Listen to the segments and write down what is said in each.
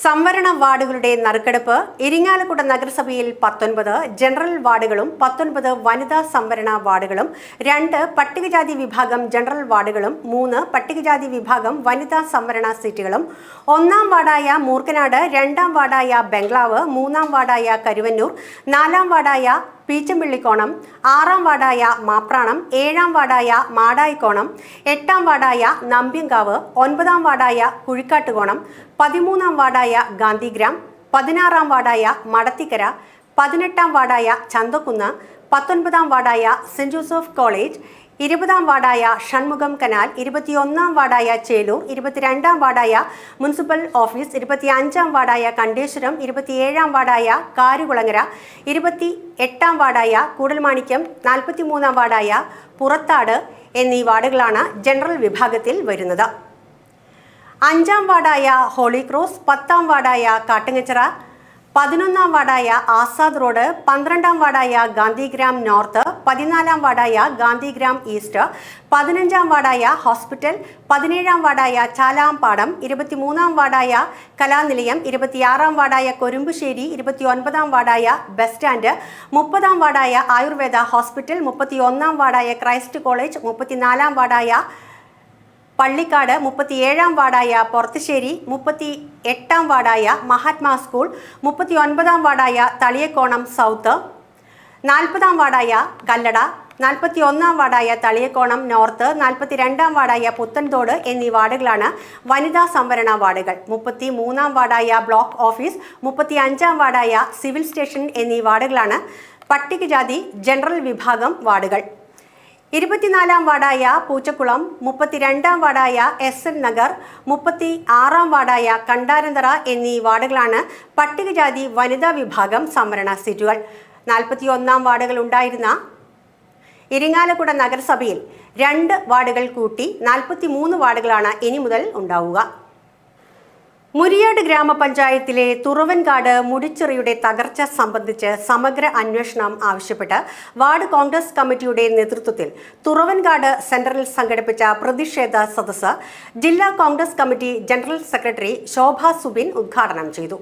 സംവരണ വാർഡുകളുടെ നറുക്കെടുപ്പ് ഇരിങ്ങാലക്കുട നഗരസഭയിൽ പത്തൊൻപത് ജനറൽ വാർഡുകളും പത്തൊൻപത് വനിതാ സംവരണ വാർഡുകളും രണ്ട് പട്ടികജാതി വിഭാഗം ജനറൽ വാർഡുകളും മൂന്ന് പട്ടികജാതി വിഭാഗം വനിതാ സംവരണ സീറ്റുകളും ഒന്നാം വാർഡായ മൂർക്കനാട് രണ്ടാം വാർഡായ ബംഗ്ലാവ് മൂന്നാം വാർഡായ കരുവന്നൂർ നാലാം വാർഡായ പീച്ചമ്പിള്ളിക്കോണം ആറാം വാർഡായ മാപ്രാണം ഏഴാം വാർഡായ മാടായിക്കോണം എട്ടാം വാർഡായ നമ്പ്യങ്കാവ് ഒൻപതാം വാർഡായ കുഴിക്കാട്ടുകോണം പതിമൂന്നാം വാർഡായ ഗാന്ധിഗ്രാം പതിനാറാം വാർഡായ മടത്തിക്കര പതിനെട്ടാം വാർഡായ ചന്തക്കുന്ന് പത്തൊൻപതാം വാർഡായ സെന്റ് ജോസഫ് കോളേജ് ഇരുപതാം വാർഡായ ഷൺമുഖം കനാൽ ഇരുപത്തിയൊന്നാം വാർഡായ ചേലൂർ ഇരുപത്തിരണ്ടാം വാർഡായ മുനിസിപ്പൽ ഓഫീസ് ഇരുപത്തിയഞ്ചാം വാർഡായ കണ്ടേശ്വരം ഇരുപത്തിയേഴാം വാർഡായ കാരുകുളങ്ങര ഇരുപത്തി എട്ടാം വാർഡായ കൂടൽമാണിക്യം നാൽപ്പത്തിമൂന്നാം വാർഡായ പുറത്താട് എന്നീ വാർഡുകളാണ് ജനറൽ വിഭാഗത്തിൽ വരുന്നത്. അഞ്ചാം വാർഡായ ഹോളി ക്രോസ് പത്താം വാർഡായ കാട്ടുങ്ങച്ചിറ പതിനൊന്നാം വാർഡായ ആസാദ് റോഡ് പന്ത്രണ്ടാം വാർഡായ ഗാന്ധിഗ്രാം നോർത്ത് പതിനാലാം വാർഡായ ഗാന്ധിഗ്രാം ഈസ്റ്റ് പതിനഞ്ചാം വാർഡായ ഹോസ്പിറ്റൽ പതിനേഴാം വാർഡായ ചാലാംപാടം ഇരുപത്തിമൂന്നാം വാർഡായ കലാനിലയം ഇരുപത്തിയാറാം വാർഡായ കൊരുമ്പുശ്ശേരി ഇരുപത്തിയൊൻപതാം വാർഡായ ബസ് സ്റ്റാൻഡ് മുപ്പതാം വാർഡായ ആയുർവേദ ഹോസ്പിറ്റൽ മുപ്പത്തിയൊന്നാം വാർഡായ ക്രൈസ്റ്റ് കോളേജ് മുപ്പത്തിനാലാം വാർഡായ പള്ളിക്കാട് മുപ്പത്തിയേഴാം വാർഡായ പൊറത്തുശ്ശേരി മുപ്പത്തി എട്ടാം വാർഡായ മഹാത്മാ സ്കൂൾ മുപ്പത്തി ഒൻപതാം വാർഡായ തളിയക്കോണം സൗത്ത് നാൽപ്പതാം വാർഡായ കല്ലട നാൽപ്പത്തി ഒന്നാം വാർഡായ തളിയക്കോണം നോർത്ത് നാൽപ്പത്തി രണ്ടാം വാർഡായ പുത്തൻതോട് എന്നീ വാർഡുകളാണ് വനിതാ സംവരണ വാർഡുകൾ. മുപ്പത്തി മൂന്നാം വാർഡായ ബ്ലോക്ക് ഓഫീസ് മുപ്പത്തി അഞ്ചാം വാർഡായ സിവിൽ സ്റ്റേഷൻ എന്നീ വാർഡുകളാണ് പട്ടികജാതി ജനറൽ വിഭാഗം വാർഡുകൾ. ഇരുപത്തിനാലാം വാർഡായ പൂച്ചക്കുളം മുപ്പത്തിരണ്ടാം വാർഡായ എസ് എൻ നഗർ മുപ്പത്തി ആറാം വാർഡായ കണ്ടാരന്തറ എന്നീ വാർഡുകളാണ് പട്ടികജാതി വനിതാ വിഭാഗം സംവരണ സീറ്റുകൾ. നാൽപ്പത്തി ഒന്നാം വാർഡുകൾ ഉണ്ടായിരുന്ന ഇരിങ്ങാലക്കുട നഗരസഭയിൽ രണ്ട് വാർഡുകൾ കൂട്ടി നാൽപ്പത്തി മൂന്ന് വാർഡുകളാണ് ഇനി മുതൽ ഉണ്ടാവുക. മുരിയാട് ഗ്രാമപഞ്ചായത്തിലെ തുറവൻകാട് മുടിച്ചെറിയുടെ തകർച്ച സംബന്ധിച്ച് സമഗ്ര അന്വേഷണം ആവശ്യപ്പെട്ട് വാർഡ് കോൺഗ്രസ് കമ്മിറ്റിയുടെ നേതൃത്വത്തിൽ തുറവൻകാട് സെന്ററിൽ സംഘടിപ്പിച്ച പ്രതിഷേധ സദസ്സ് ജില്ലാ Congress committee general secretary Shobha Subin ഉദ്ഘാടനം ചെയ്തു.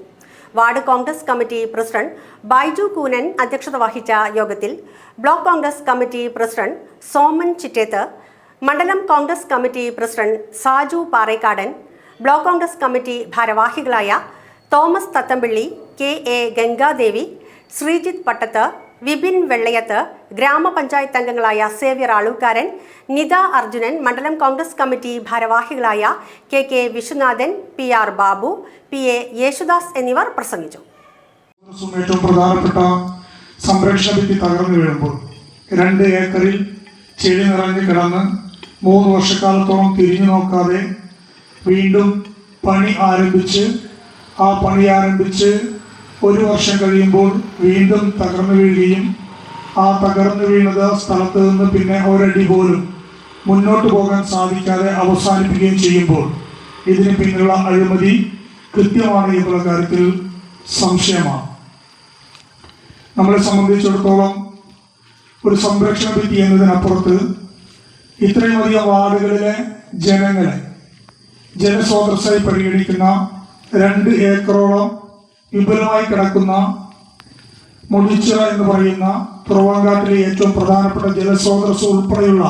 Ward Congress committee president Baiju Koonan അധ്യക്ഷത വഹിച്ച യോഗത്തിൽ block Congress committee president Soman Chittethu മണ്ഡലം Congress committee president Saju Parekkadan block Congress committee ഭാരവാഹികളായ Thomas Thathampilly K A Gangadevi Sreejith പട്ടത്ത് Vipin Vellayath ഗ്രാമപഞ്ചായത്ത് അംഗങ്ങളായ സേവ്യർ ആളൂക്കാരൻ നിത അർജുനൻ മണ്ഡലം കോൺഗ്രസ് കമ്മിറ്റി ഭാരവാഹികളായ K K Viswanathan P R Babu P A Yesudas എന്നിവർ പ്രസംഗിച്ചു. ഏറ്റവും പ്രധാനപ്പെട്ട സംരക്ഷണ ഭിത്തി തകർന്നു വീഴുമ്പോൾ രണ്ട് ഏക്കറിൽ ചെടി നിറഞ്ഞു കിടന്ന് മൂന്ന് വർഷക്കാലത്തോളം തിരിഞ്ഞു നോക്കാതെ വീണ്ടും പണി ആരംഭിച്ച് ആ പണി ആരംഭിച്ച് ഒരു വർഷം കഴിയുമ്പോൾ വീണ്ടും തകർന്നു വീഴുകയും ആ തകർന്നു വീണത് സ്ഥലത്ത് നിന്ന് പിന്നെ ഒരടി പോലും മുന്നോട്ട് പോകാൻ സാധിക്കാതെ അവസാനിപ്പിക്കുകയും ചെയ്യുമ്പോൾ ഇതിന് പിന്നിലുള്ള അഴിമതി കൃത്യമാണ് എന്നുള്ള കാര്യത്തിൽ സംശയമാണ്. നമ്മളെ സംബന്ധിച്ചിടത്തോളം ഒരു സംരക്ഷണ ഭിത്തി എന്നതിനപ്പുറത്ത് ഇത്രയും അധികം വാർഡുകളിലെ ജനങ്ങളെ ജനസ്രോതസ്സായി പരിഗണിക്കുന്ന രണ്ട് ഏക്കറോളം വിപുലമായി കിടക്കുന്ന മുടിച്ചിറ എന്ന് പറയുന്ന തുറവാങ്കാട്ടിലെ ഏറ്റവും പ്രധാനപ്പെട്ട ജലസ്രോതസ് ഉൾപ്പെടെയുള്ള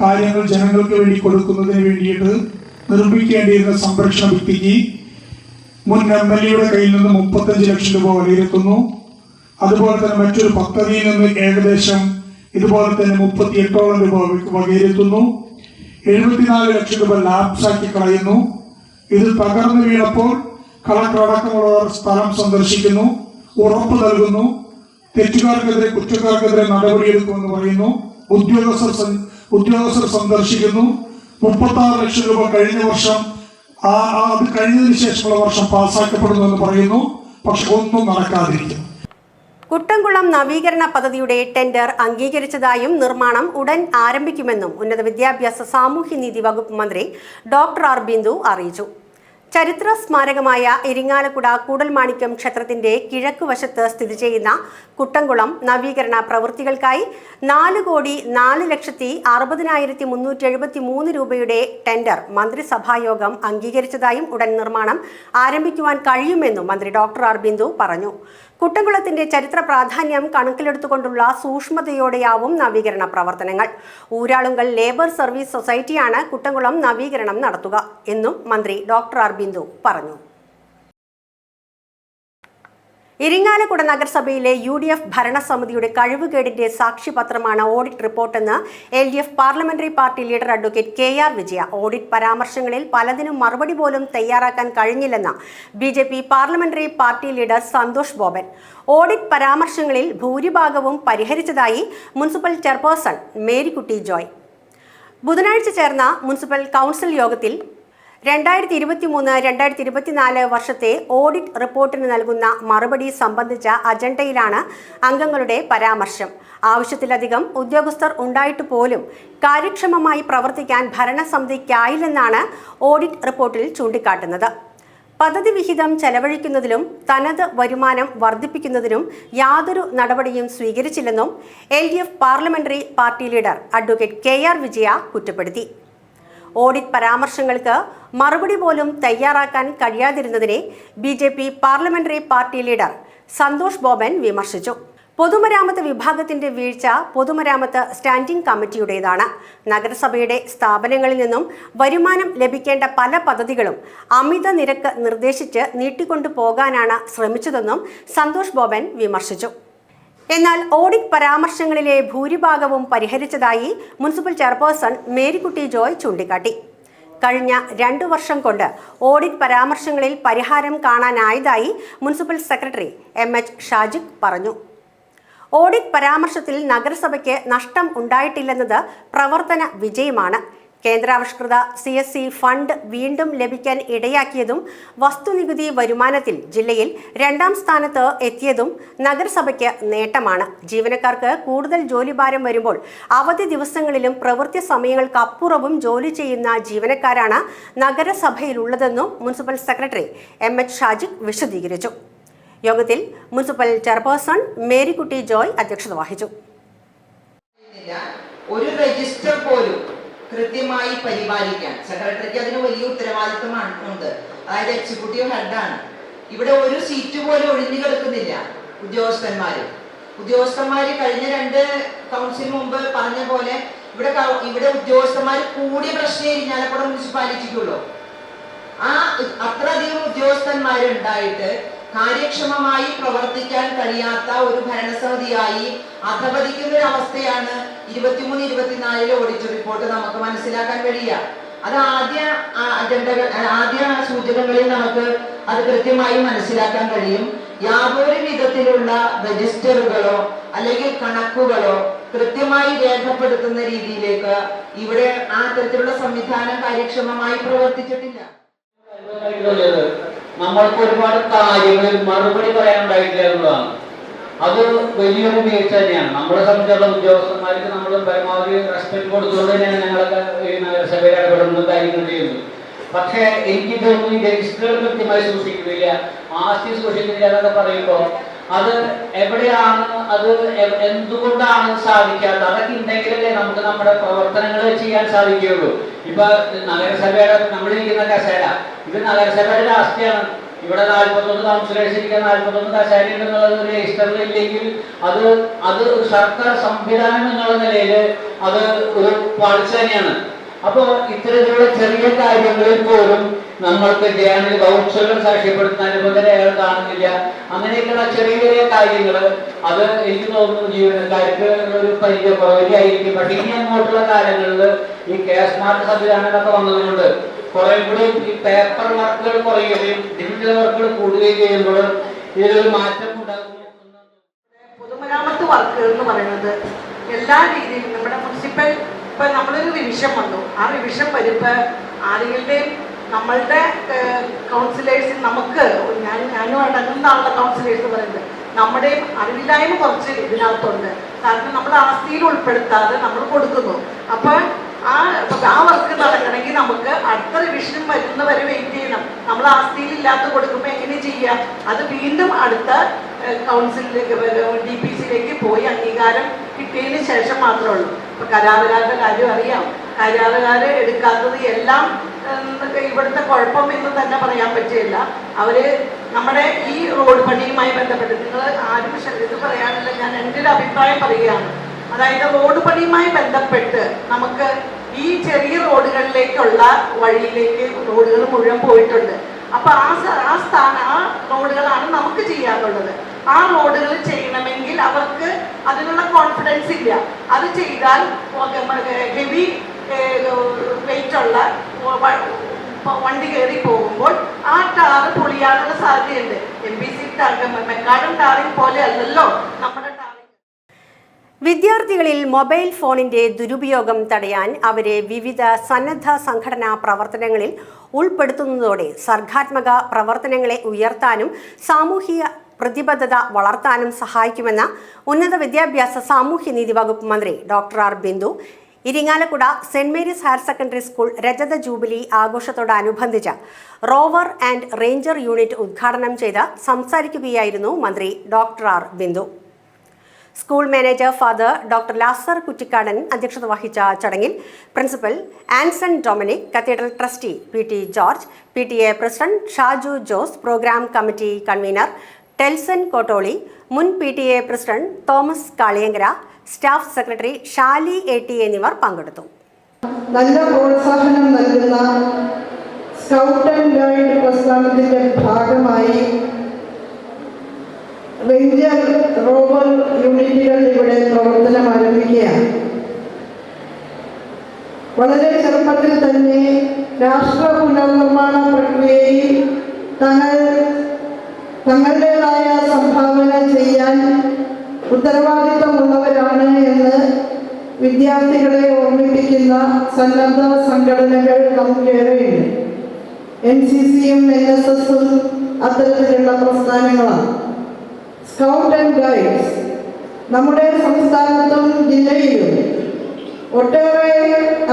കാര്യങ്ങൾ ജനങ്ങൾക്ക് വേണ്ടി കൊടുക്കുന്നതിന് വേണ്ടിയിട്ട് നിർമ്മിക്കേണ്ടിയിരുന്ന സംരക്ഷണ ഭിത്തിക്ക് മുൻ എം എൽ എയുടെ കയ്യിൽ നിന്ന് മുപ്പത്തഞ്ച് ലക്ഷം രൂപ വിലയിരുത്തുന്നു. അതുപോലെ തന്നെ മറ്റൊരു പദ്ധതിയിൽ നിന്ന് ഏകദേശം ഇതുപോലെ തന്നെ മുപ്പത്തി എട്ടോളം രൂപ വകയിരുത്തുന്നു. എഴുപത്തിനാല് ലക്ഷം രൂപ ലാപ്സാക്കി കളയുന്നു. ഇത് തകർന്നു വീണപ്പോൾ കളക്ടർ അടക്കമുള്ളവർ സ്ഥലം സന്ദർശിക്കുന്നു ഉറപ്പ് നൽകുന്നു തെറ്റുകാർക്കെതിരെ കുറ്റക്കാർക്കെതിരെ നടപടിയെടുക്കുമെന്ന് പറയുന്നു ഉദ്യോഗസ്ഥർ ഉദ്യോഗസ്ഥർ സന്ദർശിക്കുന്നു. മുപ്പത്തി ആറ് ലക്ഷം രൂപ കഴിഞ്ഞ വർഷം ആ അത് കഴിഞ്ഞതിന് ശേഷമുള്ള വർഷം പാസ്സാക്കപ്പെടുന്നു എന്ന് പറയുന്നു. പക്ഷെ ഒന്നും നടക്കാതിരിക്കുന്നു. കുട്ടംകുളം നവീകരണ പദ്ധതിയുടെ ടെൻഡർ അംഗീകരിച്ചതായും നിർമ്മാണം ഉടൻ ആരംഭിക്കുമെന്നും ഉന്നത വിദ്യാഭ്യാസ സാമൂഹ്യനീതി വകുപ്പ് മന്ത്രി ഡോക്ടർ ആർ ബിന്ദു അറിയിച്ചു. ചരിത്ര സ്മാരകമായ ഇരിങ്ങാലക്കുട കൂടൽമാണിക്യം ക്ഷേത്രത്തിന്റെ കിഴക്ക് വശത്ത് സ്ഥിതി ചെയ്യുന്ന കുട്ടംകുളം നവീകരണ പ്രവൃത്തികൾക്കായി നാല് കോടി നാല് ലക്ഷത്തി അറുപതിനായിരത്തി മുന്നൂറ്റി എഴുപത്തി മൂന്ന് രൂപയുടെ ടെൻഡർ മന്ത്രിസഭായോഗം അംഗീകരിച്ചതായും ഉടൻ നിർമ്മാണം ആരംഭിക്കുവാൻ കഴിയുമെന്നും മന്ത്രി ഡോക്ടർ ആർ ബിന്ദു പറഞ്ഞു. കുട്ടംകുളത്തിന്റെ ചരിത്ര പ്രാധാന്യം കണക്കിലെടുത്തുകൊണ്ടുള്ള സൂക്ഷ്മതയോടെയാവും നവീകരണ പ്രവർത്തനങ്ങൾ. ഊരാളുങ്കൽ ലേബർ സർവീസ് സൊസൈറ്റിയാണ് കുട്ടംകുളം നവീകരണം നടത്തുക എന്നും മന്ത്രി ഡോക്ടർ ആർബിന്ദു പറഞ്ഞു. ഇരിങ്ങാലക്കുട നഗരസഭയിലെ യു ഡി എഫ് ഭരണസമിതിയുടെ കഴിവുകേടിന്റെ സാക്ഷിപത്രമാണ് audit റിപ്പോർട്ടെന്ന് L D F parliamentary party leader advocate K R Vijaya. Audit പരാമർശങ്ങളിൽ പലതിനും മറുപടി പോലും തയ്യാറാക്കാൻ കഴിഞ്ഞില്ലെന്ന് B J P parliamentary party leader Santhosh Boban. Audit പരാമർശങ്ങളിൽ ഭൂരിഭാഗവും പരിഹരിച്ചതായി മുനിസിപ്പൽ ചെയർപേഴ്സൺ മേരിക്കുട്ടി ജോയ്. ബുധനാഴ്ച ചേർന്ന മുനിസിപ്പൽ കൗൺസിൽ യോഗത്തിൽ രണ്ടായിരത്തി ഇരുപത്തി മൂന്ന് രണ്ടായിരത്തി ഇരുപത്തിനാല് വർഷത്തെ ഓഡിറ്റ് റിപ്പോർട്ടിന് നൽകുന്ന മറുപടി സംബന്ധിച്ച അജണ്ടയിലാണ് അംഗങ്ങളുടെ പരാമർശം. ആവശ്യത്തിലധികം ഉദ്യോഗസ്ഥർ ഉണ്ടായിട്ട് പോലും കാര്യക്ഷമമായി പ്രവർത്തിക്കാൻ ഭരണസമിതിക്കായില്ലെന്നാണ് ഓഡിറ്റ് റിപ്പോർട്ടിൽ ചൂണ്ടിക്കാട്ടുന്നത്. പദ്ധതി വിഹിതം ചെലവഴിക്കുന്നതിലും തനത് വരുമാനം വർദ്ധിപ്പിക്കുന്നതിനും യാതൊരു നടപടിയും സ്വീകരിച്ചില്ലെന്നും L D F parliamentary party leader advocate K R Vijaya കുറ്റപ്പെടുത്തി. ഓഡിറ്റ് പരാമർശങ്ങൾക്ക് മറുപടി പോലും തയ്യാറാക്കാൻ കഴിയാതിരുന്നതിനെ B J P parliamentary party leader Santhosh Boban വിമർശിച്ചു. പൊതുമരാമത്ത് വിഭാഗത്തിന്റെ വീഴ്ച പൊതുമരാമത്ത് സ്റ്റാൻഡിംഗ് കമ്മിറ്റിയുടേതാണ്. നഗരസഭയുടെ സ്ഥാപനങ്ങളിൽ നിന്നും വരുമാനം ലഭിക്കേണ്ട പല പദ്ധതികളും അമിത നിരക്ക് നിർദ്ദേശിച്ച് നീട്ടിക്കൊണ്ടു പോകാനാണ് ശ്രമിച്ചതെന്നും സന്തോഷ് ബോബൻ വിമർശിച്ചു. എന്നാൽ ഓഡിറ്റ് പരാമർശങ്ങളിലെ ഭൂരിഭാഗവും പരിഹരിച്ചതായി മുനിസിപ്പൽ ചെയർപേഴ്സൺ മേരിക്കുട്ടി ജോയ് ചൂണ്ടിക്കാട്ടി. കഴിഞ്ഞ രണ്ടു വർഷം കൊണ്ട് ഓഡിറ്റ് പരാമർശങ്ങളിൽ പരിഹാരം കാണാനായതായി municipal secretary M H Shajikh പറഞ്ഞു. ഓഡിറ്റ് പരാമർശത്തിൽ നഗരസഭയ്ക്ക് നഷ്ടം ഉണ്ടായിട്ടില്ലെന്നത് പ്രവർത്തന വിജയമാണ്. കേന്ദ്രാവിഷ്കൃത സി എസ് സി ഫണ്ട് വീണ്ടും ലഭിക്കാൻ ഇടയാക്കിയതും വസ്തുനികുതി വരുമാനത്തിൽ ജില്ലയിൽ രണ്ടാം സ്ഥാനത്ത് എത്തിയതും നഗരസഭയ്ക്ക് നേട്ടമാണ്. ജീവനക്കാർക്ക് കൂടുതൽ ജോലിഭാരം വരുമ്പോൾ അവധി ദിവസങ്ങളിലും പ്രവൃത്തി സമയങ്ങൾക്കപ്പുറവും ജോലി ചെയ്യുന്ന ജീവനക്കാരാണ് നഗരസഭയിലുള്ളതെന്നും municipal secretary M H Shajik വിശദീകരിച്ചു. യോഗത്തിൽ മുനിസിപ്പൽ ചെയർപേഴ്സൺ മേരിക്കുട്ടി ജോയ് അധ്യക്ഷത വഹിച്ചു. ഒരു രജിസ്റ്റർ പോലും കൃത്യമായി പരിപാലിക്കാൻ. സെക്രട്ടറിക്ക് അതിന് വലിയ ഉത്തരവാദിത്വമാണ് ഉണ്ട്. അതായത് എക്സിക്യൂട്ടീവ് ഹെഡാണ് ഇവിടെ ഒരു സീറ്റ് പോലും ഒഴിഞ്ഞു കിടക്കുന്നില്ല ഉദ്യോഗസ്ഥന്മാര്. ഉദ്യോഗസ്ഥന്മാര് കഴിഞ്ഞ രണ്ട് കൗൺസിലിന് മുമ്പ് പറഞ്ഞ പോലെ ഇവിടെ ഇവിടെ ഉദ്യോഗസ്ഥന്മാർ കൂടിയ പ്രശ്നം ഇരിഞ്ഞാലപ്പുറം മുനിസിപ്പാലിറ്റിക്കുള്ളൂ. ആ അത്രയധികം ഉദ്യോഗസ്ഥന്മാരുണ്ടായിട്ട് കാര്യക്ഷമമായി പ്രവർത്തിക്കാൻ കഴിയാത്ത ഒരു ഭരണസമിതിയായി അധപതിക്കുന്ന ഒരു അവസ്ഥയാണ് ഇരുപത്തിമൂന്ന് ഇരുപത്തിനാലിലെ ഓഡിറ്റ് റിപ്പോർട്ട് നമുക്ക് മനസ്സിലാക്കാൻ കഴിയുക. അത് ആദ്യ അജണ്ടകൾ ആദ്യ സൂചകങ്ങളിൽ നമുക്ക് അത് കൃത്യമായി മനസ്സിലാക്കാൻ കഴിയും. യാതൊരു വിധത്തിലുള്ള രജിസ്റ്ററുകളോ അല്ലെങ്കിൽ കണക്കുകളോ കൃത്യമായി രേഖപ്പെടുത്തുന്ന രീതിയിലേക്ക് ഇവിടെ ആ തരത്തിലുള്ള സംവിധാനം കാര്യക്ഷമമായി പ്രവർത്തിച്ചിട്ടില്ല. നമ്മൾക്ക് ഒരുപാട് കാര്യങ്ങൾ മറുപടി പറയാനുണ്ടായിട്ടില്ല എന്നുള്ളതാണ്. അത് വലിയൊരു വീഴ്ച തന്നെയാണ്. നമ്മളെ സംബന്ധിച്ചുള്ള ഉദ്യോഗസ്ഥന്മാർക്ക് നമ്മൾ പരമാവധി റെസ്പെക്ട് കൊടുത്തുകൊണ്ട് തന്നെയാണ് ഞങ്ങളൊക്കെ ഈ നഗരസഭയിൽ ഇടപെടുന്നത് കാര്യങ്ങൾ ചെയ്യുന്നത്. പക്ഷേ എനിക്ക് തോന്നുന്നു രജിസ്റ്റർ കൃത്യമായി സൂക്ഷിക്കുന്നില്ല. ആസ്തി സൂക്ഷിക്കുന്നില്ല എന്നൊക്കെ പറയുമ്പോൾ അത് എവിടെയാണ് അത് എന്തുകൊണ്ടാണ് സാധിക്കാത്തത്? അതൊക്കെ ഉണ്ടെങ്കിലല്ലേ നമുക്ക് നമ്മുടെ പ്രവർത്തനങ്ങൾ ചെയ്യാൻ സാധിക്കുകയുള്ളൂ. ഇപ്പൊ നഗരസഭയുടെ നമ്മളിരിക്കുന്ന കസേര ഇത് നഗരസഭയുടെ ആസ്തിയാണ് ഇവിടെ നാൽപ്പത്തൊന്ന് കൗൺസിലേഴ്സ് ഇരിക്കുന്ന നാൽപ്പത്തൊന്ന് കശാരി ഉണ്ടെന്നുള്ളത് ഒരു രജിസ്റ്ററിൽ ഇല്ലെങ്കിൽ അത് അത് സർക്കാർ സംവിധാനം എന്നുള്ള നിലയിൽ അത് ഒരു പാളിച്ച തന്നെയാണ്. അപ്പോ ഇത്തരത്തിലുള്ള ചെറിയ കാര്യങ്ങളിൽ പോലും നമ്മൾക്ക് ജേണൽ വൗച്ചറുകൾ സാക്ഷ്യപ്പെടുത്തുന്ന അനുബന്ധനകൾ കാണുന്നില്ല. അങ്ങനെയൊക്കെയുള്ള ചെറിയ ചെറിയ കാര്യങ്ങൾ അത് എനിക്ക് തോന്നുന്നു ജീവനക്കാർക്ക് ഒരു പരിചയ കുറവിലായിരിക്കും പക്ഷേ ഇനി അങ്ങോട്ടുള്ള കാലങ്ങളിൽ ഈ കെ സ്മാർട്ട് സംവിധാനങ്ങളൊക്കെ വന്നതുകൊണ്ട് കുറെ കൂടി ഈ പേപ്പർ വർക്കുകൾ കുറയുകയും ഡിജിറ്റൽ വർക്കുകൾ കൂടുകയും ചെയ്യുമ്പോൾ ഇതിലൊരു മാറ്റം ഉണ്ടാകും പൊതുമരാമത്ത് വർക്കുകൾ എന്ന് പറയുന്നത് എല്ലാ രീതിയിലും നമ്മുടെ മുനിസിപ്പൽ ഇപ്പൊ നമ്മളൊരു റിവിഷൻ വന്നു. ആ റിവിഷൻ വരുമ്പോ ആരെങ്കിലും നമ്മളുടെ കൗൺസിലേഴ്സ് നമുക്ക് ഞാൻ ഞാനും അടങ്ങുന്ന ആളുടെ കൗൺസിലേഴ്സ് പറയുന്നത്. നമ്മുടെയും അറിവില്ലായ്മ കുറച്ച് ഇതിനകത്തുണ്ട്. കാരണം നമ്മൾ ആസ്തിയിൽ ഉൾപ്പെടുത്താതെ നമ്മൾ കൊടുക്കുന്നു. അപ്പോൾ ആ ആ വർക്ക് നടക്കണമെങ്കിൽ നമുക്ക് അടുത്ത റിവിഷനും വരുന്നവരെ വെയിറ്റ് ചെയ്യണം. നമ്മൾ ആസ്തിയിൽ ഇല്ലാത്ത കൊടുക്കുമ്പോൾ എങ്ങനെ ചെയ്യുക അത് വീണ്ടും അടുത്ത കൗൺസിലിലേക്ക് ഡി പി സിയിലേക്ക് പോയി അംഗീകാരം കിട്ടിയതിന് ശേഷം മാത്രമേ ഉള്ളൂ. ഇപ്പൊ കരാറുകാരുടെ കാര്യം അറിയാം. കരാറുകാർ എടുക്കാത്തത് എല്ലാം ഇവിടുത്തെ കുഴപ്പം എന്ന് തന്നെ പറയാൻ പറ്റില്ല. അവർ നമ്മുടെ ഈ റോഡ് പണിയുമായി ബന്ധപ്പെട്ട് നിങ്ങൾ ആരും ഇത് പറയാനില്ല ഞാൻ എന്റെ ഒരു അഭിപ്രായം പറയുകയാണ്. അതായത് റോഡ് പണിയുമായി ബന്ധപ്പെട്ട് നമുക്ക് ഈ ചെറിയ റോഡുകളിലേക്കുള്ള വഴിയിലേക്ക് റോഡുകൾ മുഴുവൻ പോയിട്ടുണ്ട്. അപ്പൊ ആ ആ സ്ഥാനം ആ റോഡുകളാണ് നമുക്ക് ചെയ്യാനുള്ളത്. ആ റോഡുകൾ ചെയ്യണമെങ്കിൽ അവർക്ക് അതിനുള്ള കോൺഫിഡൻസ് ഇല്ല. അത് ചെയ്താൽ ഹെവി വെയിറ്റ് ഉള്ള വണ്ടി കയറി പോകുമ്പോൾ ആ ടാറ് പൊളിയാനുള്ള സാധ്യതയുണ്ട്. M B C macadam tarring പോലെ അല്ലല്ലോ. നമ്മുടെ വിദ്യാർത്ഥികളിൽ മൊബൈൽ ഫോണിന്റെ ദുരുപയോഗം തടയാൻ അവരെ വിവിധ സന്നദ്ധ സംഘടനാ പ്രവർത്തനങ്ങളിൽ ഉൾപ്പെടുത്തുന്നതോടെ സർഗാത്മക പ്രവർത്തനങ്ങളെ ഉയർത്താനും സാമൂഹിക പ്രതിബദ്ധത വളർത്താനും സഹായിക്കുമെന്ന് ഉന്നത വിദ്യാഭ്യാസ സാമൂഹ്യനീതി വകുപ്പ് മന്ത്രി doctor R Bindu. Irinjalakuda saint Mary's higher secondary school രജത ജൂബിലി ആഘോഷത്തോടനുബന്ധിച്ച് റോവർ ആൻഡ് റേഞ്ചർ യൂണിറ്റ് ഉദ്ഘാടനം ചെയ്ത് സംസാരിക്കുകയായിരുന്നു മന്ത്രി doctor R Bindu. School manager father doctor Lazar Kuttikkadan അധ്യക്ഷത വഹിച്ച ചടങ്ങിൽ principal Anson Dominic cathedral trustee P T George P T A president Shaju Jose program committee convener Telson Kottoli മുൻ P T A president Thomas Kaliyankara staff secretary Shali A T എന്നിവർ പങ്കെടുത്തു. നല്ല പ്രോത്സാഹനം നൽകുന്ന scout and guide പ്രസ്ഥാനത്തിന്റെ ഭാഗമായി ranger rover യൂണിറ്റുകൾ ഇവിടെ പ്രവർത്തനം ആരംഭിക്കുകയാണ്. വളരെ ചെറുപ്പത്തിൽ തന്നെ രാഷ്ട്ര പുനർനിർമ്മാണ പ്രക്രിയയിൽ തങ്ങൾ തങ്ങളുടേതായ സംഭാവന ചെയ്യാൻ ഉത്തരവാദിത്തമുള്ളവരാണ് എന്ന് വിദ്യാർത്ഥികളെ ഓർമ്മിപ്പിക്കുന്ന സന്നദ്ധ സംഘടനകൾ നമുക്കേറെയുണ്ട്. എൻ സി സിയും എൻ എസ് എസും അത്തരത്തിലുള്ള പ്രസ്ഥാനങ്ങളാണ്. സ്കൗട്ട് ആൻഡ് ഗൈഡ്സ് നമ്മുടെ സംസ്ഥാനത്തും ജില്ലയിലും ഒട്ടേറെ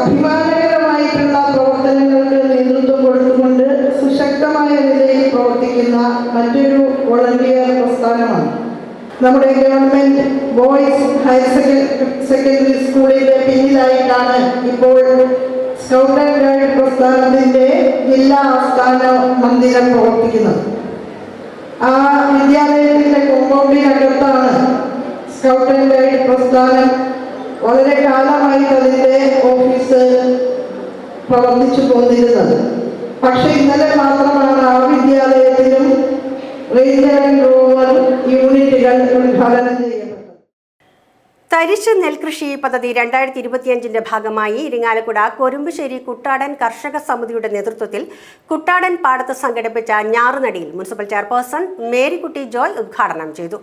അഭിമാനകരമായിട്ടുള്ള പ്രവർത്തനങ്ങൾക്ക് നേതൃത്വം കൊടുത്തുകൊണ്ട് സുശക്തമായ നിലയിൽ പ്രവർത്തിക്കുന്ന മറ്റൊരു വോളണ്ടിയർ പ്രസ്ഥാനമാണ്. നമ്മുടെ ഗവൺമെന്റ് ബോയ്സ് ഹയർ സെക്കൻഡറി സ്കൂളിന്റെ പിന്നിലായിട്ടാണ് ഇപ്പോൾ സ്കൗട്ട് ആൻഡ് ഗൈഡ് പ്രസ്ഥാനത്തിന്റെ ജില്ലാ ആസ്ഥാന മന്ദിരം പ്രവർത്തിക്കുന്നത്. ആ വിദ്യാലയത്തിന്റെ കോമ്പൗണ്ടിനകത്താണ് സ്കൗട്ട് ആൻഡ് ഗൈഡ് പ്രസ്ഥാനം വളരെ കാലമായി അതിന്റെ ഓഫീസ് പ്രവർത്തിച്ചു പോന്നിരുന്നത് പക്ഷെ ഇന്നലെ മാത്രമാണ് ആ വിദ്യാലയത്തിലും ആൻഡ് റോവർ യൂണിറ്റുകൾ ഉദ്ഘാടനം ചെയ്യപ്പെട്ടത് തരിശ് നെൽകൃഷി പദ്ധതി രണ്ടായിരത്തി ഇരുപത്തിയഞ്ചിന്റെ ഭാഗമായി ഇരിങ്ങാലക്കുട കൊരുമ്പശ്ശേരി കുട്ടാടൻ കർഷക സമിതിയുടെ നേതൃത്വത്തിൽ കുട്ടാടൻ പാടത്ത് സംഘടിപ്പിച്ച ഞാറുനടിയിൽ മുനിസിപ്പൽ ചെയർപേഴ്സൺ മേരിക്കുട്ടി ജോയ് ഉദ്ഘാടനം ചെയ്തു.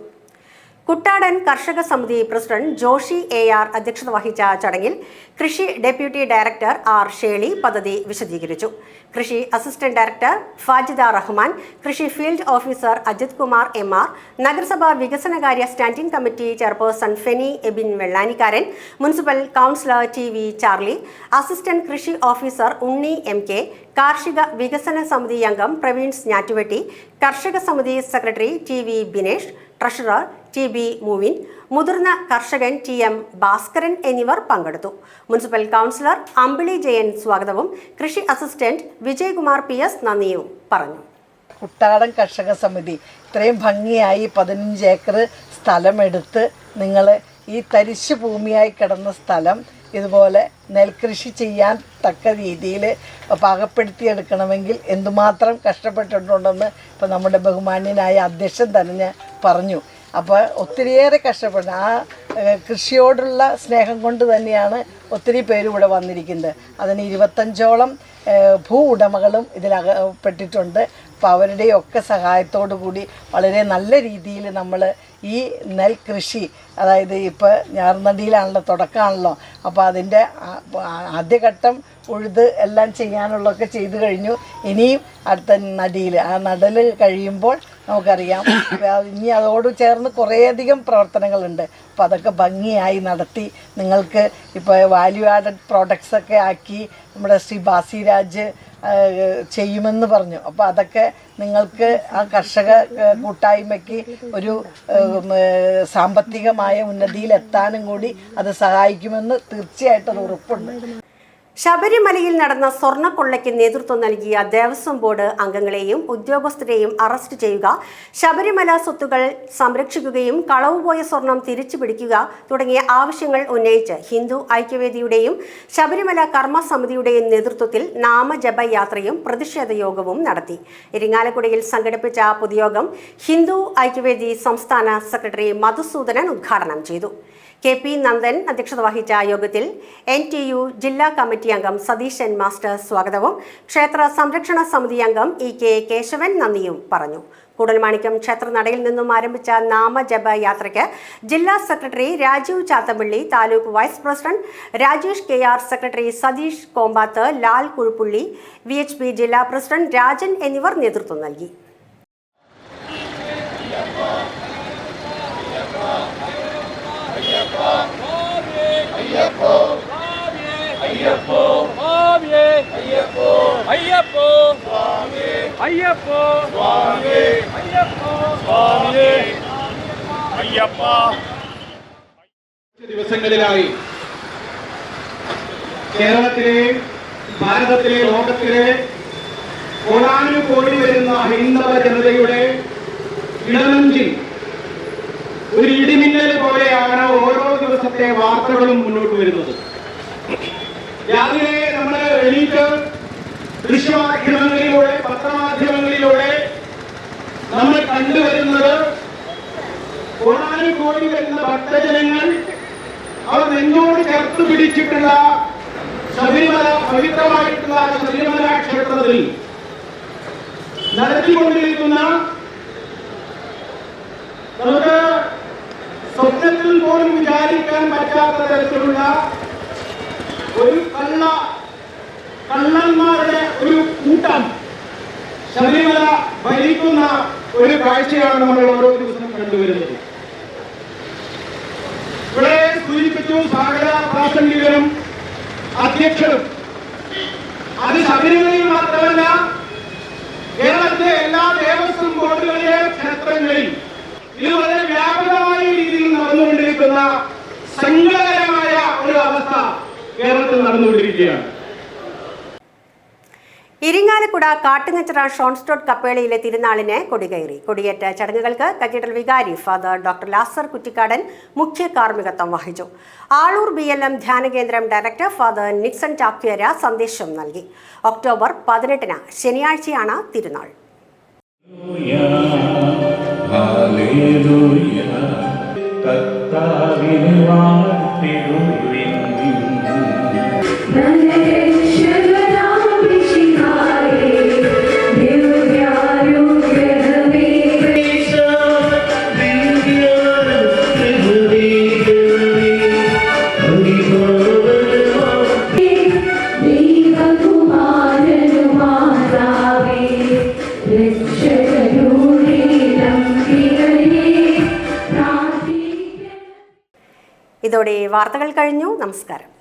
കുട്ടാടൻ കർഷക സമിതി പ്രസിഡന്റ് ജോഷി എ ആർ അധ്യക്ഷത വഹിച്ച ചടങ്ങിൽ കൃഷി ഡെപ്യൂട്ടി ഡയറക്ടർ ആർ ഷേളി പദ്ധതി വിശദീകരിച്ചു. കൃഷി അസിസ്റ്റന്റ് ഡയറക്ടർ ഫാജിദ റഹ്മാൻ കൃഷി field officer Ajith Kumar M R നഗരസഭാ വികസനകാര്യ standing committee chairperson Feni Ebin Vellanikkaran municipal councillor T V Charlie assistant കൃഷി ഓഫീസർ ഉണ്ണി എം കെ കാർഷിക വികസന സമിതി അംഗം പ്രവീൺ സ്ഞാറ്റുവെട്ടി കർഷക സമിതി secretary T V Binesh treasurer T B Muvin മുതിർന്ന കർഷകൻ ടി എം ഭാസ്കരൻ എന്നിവർ പങ്കെടുത്തു. മുനിസിപ്പൽ കൗൺസിലർ അമ്പിളി ജയൻ സ്വാഗതവും കൃഷി അസിസ്റ്റന്റ് വിജയകുമാർ പി എസ് നന്ദിയും പറഞ്ഞു. കുട്ടാടൻ കർഷക സമിതി ഇത്രയും ഭംഗിയായി പതിനഞ്ച് ഏക്കർ സ്ഥലമെടുത്ത് നിങ്ങൾ ഈ തരിശു ഭൂമിയായി കിടന്ന സ്ഥലം ഇതുപോലെ നെൽകൃഷി ചെയ്യാൻ തക്ക രീതിയിൽ പാകപ്പെടുത്തിയെടുക്കണമെങ്കിൽ എന്തുമാത്രം കഷ്ടപ്പെട്ടിട്ടുണ്ടെന്ന് ഇപ്പോൾ നമ്മുടെ ബഹുമാന്യനായ അധ്യക്ഷൻ തന്നെ പറഞ്ഞു. അപ്പോൾ ഒത്തിരിയേറെ കഷ്ടപ്പെട്ട് ആ കൃഷിയോടുള്ള സ്നേഹം കൊണ്ട് തന്നെയാണ് ഒത്തിരി പേര് ഇവിടെ വന്നിരിക്കുന്നത്. അതിന് ഇരുപത്തഞ്ചോളം ഭൂ ഉടമകളും ഇതിലകപ്പെട്ടിട്ടുണ്ട് അപ്പോൾ അവരുടെയൊക്കെ സഹായത്തോടു കൂടി വളരെ നല്ല രീതിയിൽ നമ്മൾ ഈ നെൽകൃഷി അതായത് ഇപ്പോൾ ഞാർനടിയിലാണല്ലോ തുടക്കമാണല്ലോ. അപ്പോൾ അതിന്റെ ആദ്യഘട്ടം ഉഴുത് എല്ലാം ചെയ്യാനുള്ളതൊക്കെ ചെയ്തു കഴിഞ്ഞു. ഇനിയും അടുത്ത നടിയിൽ ആ നടൽ കഴിയുമ്പോൾ നമുക്കറിയാം. ഇനി അതോട് ചേർന്ന് കുറേയധികം പ്രവർത്തനങ്ങളുണ്ട്. അപ്പം അതൊക്കെ ഭംഗിയായി നടത്തി നിങ്ങൾക്ക് ഇപ്പോൾ വാല്യൂ ആഡഡ് പ്രോഡക്ട്സ് ഒക്കെ ആക്കി നമ്മുടെ ശ്രീ ബാസിരാജ് ചെയ്യുമെന്ന് പറഞ്ഞു. അപ്പോൾ അതൊക്കെ നിങ്ങൾക്ക് ആ കർഷക കൂട്ടായ്മയ്ക്ക് ഒരു സാമ്പത്തികമായ ഉന്നതിയിലെത്താനും കൂടി അത് സഹായിക്കുമെന്ന് തീർച്ചയായിട്ടും ഉറപ്പുണ്ട്. ശബരിമലയിൽ നടന്ന സ്വർണക്കൊള്ളയ്ക്ക് നേതൃത്വം നൽകിയ ദേവസ്വം ബോർഡ് അംഗങ്ങളെയും ഉദ്യോഗസ്ഥരെയും അറസ്റ്റ് ചെയ്യുക ശബരിമല സ്വത്തുകൾ സംരക്ഷിക്കുകയും കളവുപോയ സ്വർണം തിരിച്ചു പിടിക്കുക തുടങ്ങിയ ആവശ്യങ്ങൾ ഉന്നയിച്ച് ഹിന്ദു ഐക്യവേദിയുടെയും ശബരിമല കർമ്മസമിതിയുടെയും നേതൃത്വത്തിൽ നാമജപ യാത്രയും പ്രതിഷേധ യോഗവും നടത്തി. ഇരിങ്ങാലക്കുടയിൽ സംഘടിപ്പിച്ച പൊതുയോഗം ഹിന്ദു ഐക്യവേദി സംസ്ഥാന സെക്രട്ടറി മധുസൂദനൻ ഉദ്ഘാടനം ചെയ്തു. കെ പി നന്ദൻ അധ്യക്ഷത വഹിച്ച യോഗത്തിൽ എൻ ടി യു ജില്ലാ കമ്മിറ്റി അംഗം സതീശൻ മാസ്റ്റർ സ്വാഗതവും ക്ഷേത്ര സംരക്ഷണ സമിതി അംഗം ഇ കെ കേശവൻ നന്ദിയും പറഞ്ഞു. കൂടൽമാണിക്കം ക്ഷേത്രനടയിൽ നിന്നും ആരംഭിച്ച നാമജപ യാത്രയ്ക്ക് ജില്ലാ secretary Rajeev Chathampilly taluk vice president Rajesh K R secretary Satheesh Kompath Lal Kuzhuppully V ജില്ലാ പ്രസിഡന്റ് രാജൻ എന്നിവർ നേതൃത്വം നൽകി. ദിവസങ്ങളിലായി കേരളത്തിലെ ഭാരതത്തിലെ ലോകത്തിലെ കോടാനുകോടി വരുന്ന ഹൈന്ദവ ജനതയുടെ ഇടനഞ്ചിൽ ഒരു ഇടിമിന്നൽ പോലെയാണ് ഓരോ ദിവസത്തെ വാർത്തകളും മുന്നോട്ട് വരുന്നത്. രാവിലെ നമ്മൾ എണീറ്റ് ദൃശ്യമാധ്യമങ്ങളിലൂടെ പത്രമാധ്യമങ്ങളിലൂടെ നമ്മൾ കണ്ടുവരുന്നത് കോടാനുകോടി വരുന്ന ഭക്തജനങ്ങൾ അവർ നെഞ്ചോട് ചേർത്ത് പിടിച്ചിട്ടുള്ള ശബരിമല പവിത്രമായിട്ടുള്ള ശബരിമല ക്ഷേത്രത്തിൽ നടത്തിക്കൊണ്ടിരിക്കുന്ന നമുക്ക് സ്വപ്നത്തിൽ പോലും വിചാരിക്കാൻ പറ്റാത്ത തരത്തിലുള്ള ഒരു കള്ള കള്ളന്മാരുടെ ഒരു കൂട്ടം ശബരിമല ഭരിക്കുന്ന ഒരു കാഴ്ചയാണ് നമ്മൾ ഓരോ ദിവസവും കണ്ടുവരുന്നത്. ഇവിടെ സൂചിപ്പിച്ചു സ്വാഗത പ്രാസംഗികരും അധ്യക്ഷരും. അത് ശബരിമലയിൽ മാത്രമല്ല കേരളത്തിലെ എല്ലാ ദേവസ്വം ബോർഡുകളിലെ ക്ഷേത്രങ്ങളിൽ ഇത് വളരെ വ്യാപകമായ രീതിയിൽ നടന്നുകൊണ്ടിരിക്കുന്ന സങ്കടകരമായ ഒരു അവസ്ഥ കേരളത്തിൽ നടന്നുകൊണ്ടിരിക്കുകയാണ്. ഇരിങ്ങാലക്കുട കാട്ടുങ്ങച്ചിറ ഷോൺസ്റ്റോട്ട് കപ്പേളയിലെ തിരുനാളിന് കൊടികയറി. കൊടിയേറ്റ ചടങ്ങുകൾക്ക് കത്തീഡ്രൽ വികാരി ഫാദർ ഡോക്ടർ ലാസർ കുറ്റിക്കാടൻ മുഖ്യ കാർമ്മികത്വം വഹിച്ചു. ആളൂർ ബി എൽ എം ധ്യാനകേന്ദ്രം ഡയറക്ടർ ഫാദർ നിക്സൺ ചാക്വേര സന്ദേശം നൽകി. ഒക്ടോബർ പതിനെട്ടിന് ശനിയാഴ്ചയാണ് തിരുനാൾ. ഇതോടെ വാർത്തകൾ കഴിഞ്ഞു. നമസ്കാരം.